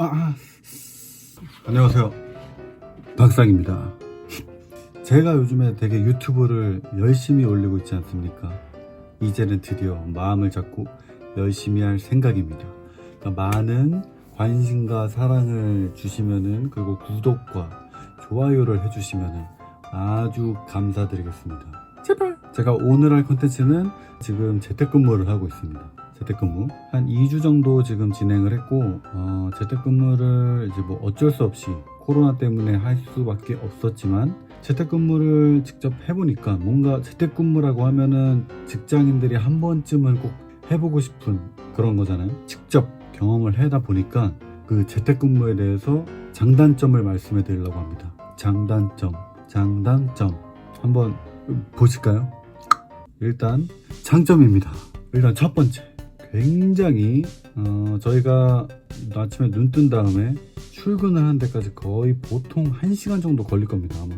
아, 안녕하세요. 박상입니다. 제가 요즘에 되게 유튜브를 열심히 올리고 있지 않습니까? 이제는 드디어 마음을 잡고 열심히 할 생각입니다. 그러니까 많은 관심과 사랑을 주시면은 그리고 구독과 좋아요를 해주시면은 아주 감사드리겠습니다. 제발. 제가 오늘 할 컨텐츠는 지금 재택근무를 하고 있습니다. 재택근무 한 2주 정도 지금 진행을 했고 어, 재택근무를 이제 뭐 어쩔 수 없이 코로나 때문에 할 수밖에 없었지만 재택근무를 직접 해보니까 뭔가 재택근무라고 하면은 직장인들이 한 번쯤은 꼭 해보고 싶은 그런 거잖아요. 직접 경험을 해다 보니까 그 재택근무에 대해서 장단점을 말씀해 드리려고 합니다. 장단점, 장단점 한번 보실까요? 일단 장점입니다. 일단 첫 번째 굉장히 어, 저희가 아침에 눈 뜬 다음에 출근을 하는 데까지 거의 보통 1시간 정도 걸릴 겁니다 아마.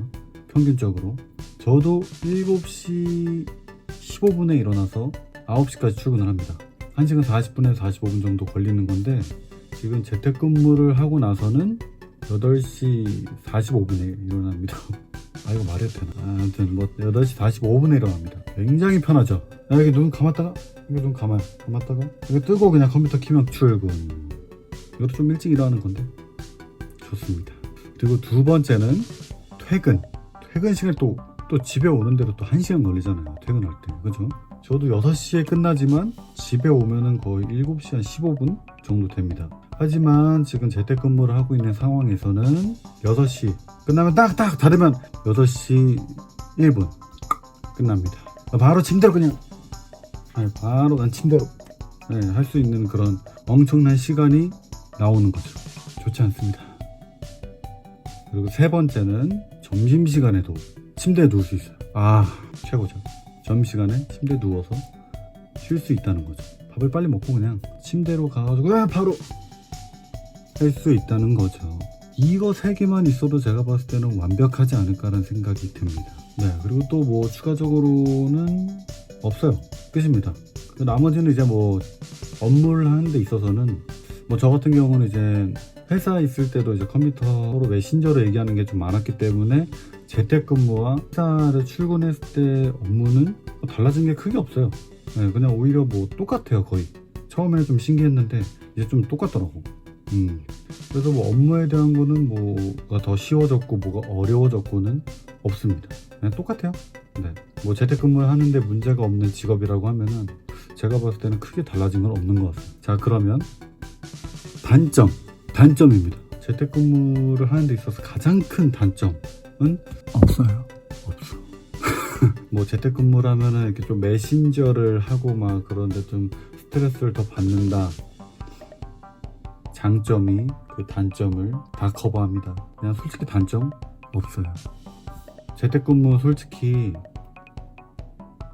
평균적으로. 저도 7시 15분에 일어나서 9시까지 출근을 합니다. 1시간 40분에서 45분 정도 걸리는 건데 지금 재택근무를 하고 나서는 8시 45분에 일어납니다. 아 이거 말해도 되나? 아, 아무튼 뭐 8시 45분에 일어납니다. 굉장히 편하죠? 야, 여기 눈 감았다가 여기 눈 감아요 감았다가? 여기 뜨고 그냥 컴퓨터 키면 출근. 이것도 좀 일찍 일어나는 건데. 좋습니다. 그리고 두 번째는 퇴근. 퇴근 시간 또, 또 집에 오는데도 또 1시간 걸리잖아요 퇴근할 때. 그죠? 저도 6시에 끝나지만 집에 오면은 거의 7시 한 15분 정도 됩니다. 하지만 지금 재택근무를 하고 있는 상황에서는 6시 끝나면 딱딱 닫으면 8시 1분 끝납니다. 바로 침대로 그냥 바로 난 침대로 할수 있는 그런 엄청난 시간이 나오는 거죠. 좋지 않습니다. 그리고 세 번째는 점심시간에도 침대에 누울 수 있어요. 아 최고죠. 점심시간에 침대에 누워서 쉴 수 있다는 거죠. 밥을 빨리 먹고 그냥 침대로 가가지고 아, 바로! 할 수 있다는 거죠. 이거 세 개만 있어도 제가 봤을 때는 완벽하지 않을까라는 생각이 듭니다. 네 그리고 또 뭐 추가적으로는 없어요 끝입니다 그 나머지는 이제 뭐 업무를 하는 데 있어서는 뭐 저 같은 경우는 이제 회사에 있을 때도 이제 컴퓨터로 메신저로 얘기하는 게 좀 많았기 때문에 재택근무와 회사를 출근했을 때 업무는 뭐 달라진 게 크게 없어요. 네, 그냥 오히려 뭐 똑같아요 거의. 처음에는 좀 신기했는데 이제 좀 똑같더라고. 음. 그래서 뭐 업무에 대한 거는 뭐가 더 쉬워졌고 뭐가 어려워졌고는 없습니다. 그냥 똑같아요. 네. 뭐 재택근무를 하는데 문제가 없는 직업이라고 하면은 제가 봤을 때는 크게 달라진 건 없는 것 같아요. 자 그러면 단점, 단점입니다. 재택근무를 하는 데 있어서 가장 큰 단점은 없어요. 없어. 뭐 재택근무라면은 이렇게 좀 메신저를 하고 막 그런데 좀 스트레스를 더 받는다. 장점이 그 단점을 다 커버합니다. 그냥 솔직히 단점 없어요. 재택근무 솔직히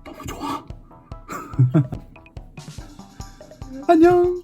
너무 좋아. 안녕.